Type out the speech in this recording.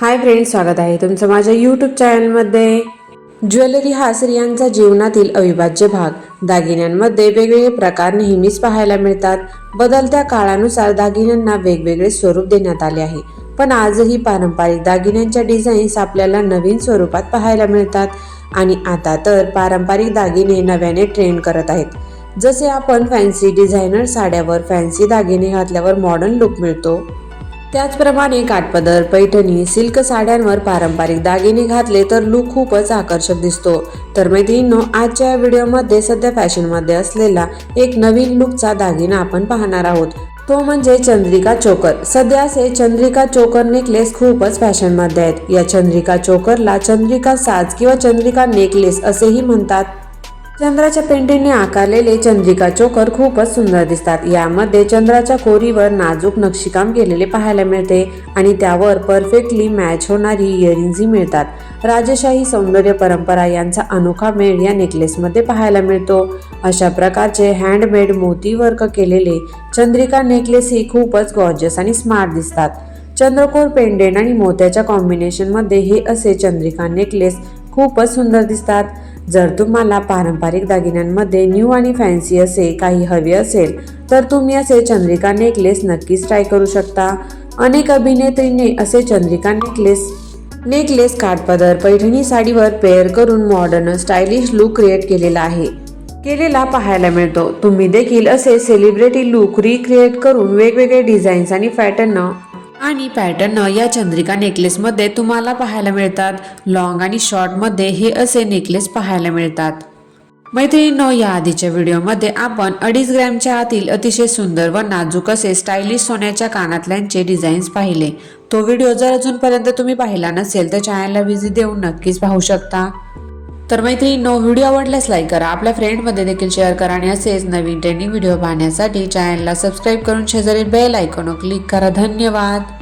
Hi friends स्वागत आहे तुमचं माझ्या यूट्यूब चॅनलमध्ये ज्वेलरी हा स्त्रियांचा जीवनातील अविभाज्य भाग. दागिन्यांमध्ये वेगवेगळे प्रकार नेहमीच पाहायला मिळतात. बदलत्या काळानुसार दागिन्यांना वेगवेगळे स्वरूप देण्यात आले आहे. पण आजही पारंपरिक दागिन्यांच्या डिझाईन्स आपल्याला नवीन स्वरूपात पाहायला मिळतात. आणि आता तर पारंपरिक दागिने नव्याने ट्रेंड करत आहेत. जसे आपण फॅन्सी डिझायनर साड्यावर फॅन्सी दागिने घातल्यावर मॉडर्न लुक मिळतो. त्याचप्रमाणे काठपदर पैठणी सिल्क साड्यांवर पारंपरिक दागिने घातले तर लुक खूपच आकर्षक दिसतो. तर मैत्रिणींनो आजच्या या व्हिडिओमध्ये सध्या फॅशनमध्ये असलेला एक नवीन लुकचा दागिना आपण पाहणार आहोत. तो म्हणजे चंद्रिका चोकर. सध्या असे चंद्रिका चोकर नेकलेस खूपच फॅशनमध्ये आहेत. या चंद्रिका चोकरला चंद्रिका साज किंवा चंद्रिका नेकलेस असेही म्हणतात. चंद्राच्या पेंटीने आकारलेले चंद्रिका चोकर खूपच सुंदर दिसतात. यामध्ये चंद्राच्या कोरीवर नाजूक नक्षीकाम केलेले पाहायला मिळते आणि त्यावर परफेक्टली मॅच होणारी इयरिंग्जही मिळतात. राजशाही सौंदर्य परंपरा यांचा अनोखा मेळ या नेकलेसमध्ये पाहायला मिळतो. अशा प्रकारचे हँडमेड मोती वर्क केलेले चंद्रिका नेकलेस ही खूपच गॉर्जस आणि स्मार्ट दिसतात. चंद्रकोर पेंडेंट आणि मोत्याच्या कॉम्बिनेशनमध्ये हे असे चंद्रिका नेकलेस खूपच सुंदर दिसतात. जर तुम्हाला पारंपरिक दागिन्यांमध्ये न्यू आणि फॅन्सी असे काही हवे असेल तर तुम्ही असे चंद्रिका नेकलेस नक्कीच ट्राय करू शकता. अनेक अभिनेत्रीने असे चंद्रिका नेकलेस नेकलेस काठपदर पैठणी साडीवर पेअर करून मॉडर्न स्टायलिश लुक क्रिएट केलेला आहे. केलेला पाहायला मिळतो. तुम्ही देखील असे सेलिब्रिटी लुक रिक्रिएट करून वेगवेगळे डिझाईन्स आणि पॅटर्न आणि पॅटर्न या चंद्रिका नेकलेसमध्ये तुम्हाला पाहायला मिळतात. लॉंग आणि शॉर्टमध्ये हे असे नेकलेस पाहायला मिळतात. मैत्रिणींनो या आधीच्या व्हिडिओमध्ये आपण अडीच ग्रॅमच्या आतील अतिशय सुंदर व नाजूक असे स्टायलिश सोन्याच्या कानातल्यांचे डिझाईन्स पाहिले. तो व्हिडिओ जर अजूनपर्यंत तुम्ही पाहिला नसेल तर चॅनलला व्हिजिट देऊन नक्कीच पाहू शकता. तर मैत्रिणींनो व्हिडिओ आवडल्यास लाईक करा आपल्या फ्रेंडमध्ये देखील शेअर करा आणि असेच नवीन ट्रेंडिंग व्हिडिओ पाहण्यासाठी चॅनलला सबस्क्राईब करून शेजारी बेल आयकॉन क्लिक करा. धन्यवाद!